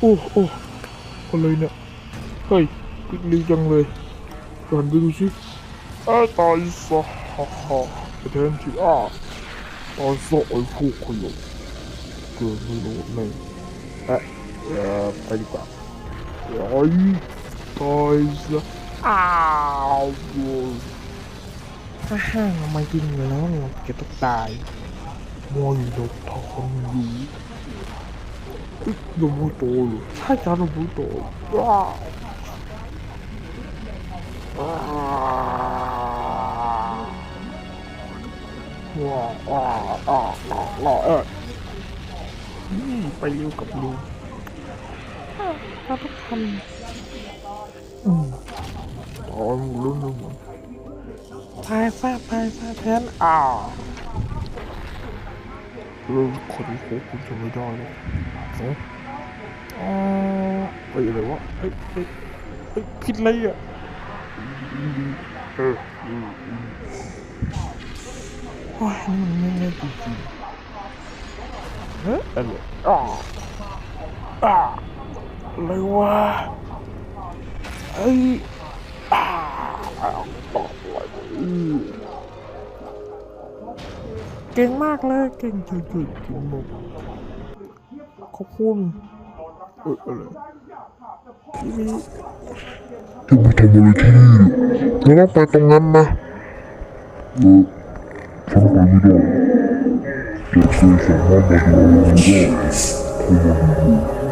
โอ้โอ้อะไรเนี่ยเฮ้ยปิดลีจังเลยก่อนไปดูสิอ้าตายซะฮ่าฮ่าแทนที่อ้าตายซะไอ้พวกขยะเกิดไม่รู้แน่เอ๊ะเอ่อไปดีกว่าไอ้ตายซะอ้าวโว้ยฮ่าฮ่ามายิงแล้วเราจะต้องตายม่หลบทางอยู่เอ๊ะยังไม่โตเลย ใช่จ้ายังไม่โตว้าวว้าวว้าวว้าวว้าวว้าวว้าวเอ๊ะนี่ไปเร็วกับลุงเราต้องทอืมตายหมดแล้นะมันตายซะตายซะแทนอ้าว เรื่องคนที่โคคุณจะไม่ได้หรอกเนาะอ๋อไปอะไรวะเฮ้ยเฮ้ยเฮ้ยผิดอะไรอะเอออืมอืมโอ้ยนี่มันไม่ง่ายจริงเฮ้ยอะไรอ่าอ่าอะไรวะเฮ้ยอ่าอ่าต่อไปอืมๆ เก่งมากเลย เก่งใช่ใช่จริงมากขอบคุณเอออะไรที่นี่จะมาทำอะไรที่นี่เราต้องไปตรงนั้นนะเออฉันไปไม่ได้แต่เธอสามารถมาดูอะไรได้เข้ามาดู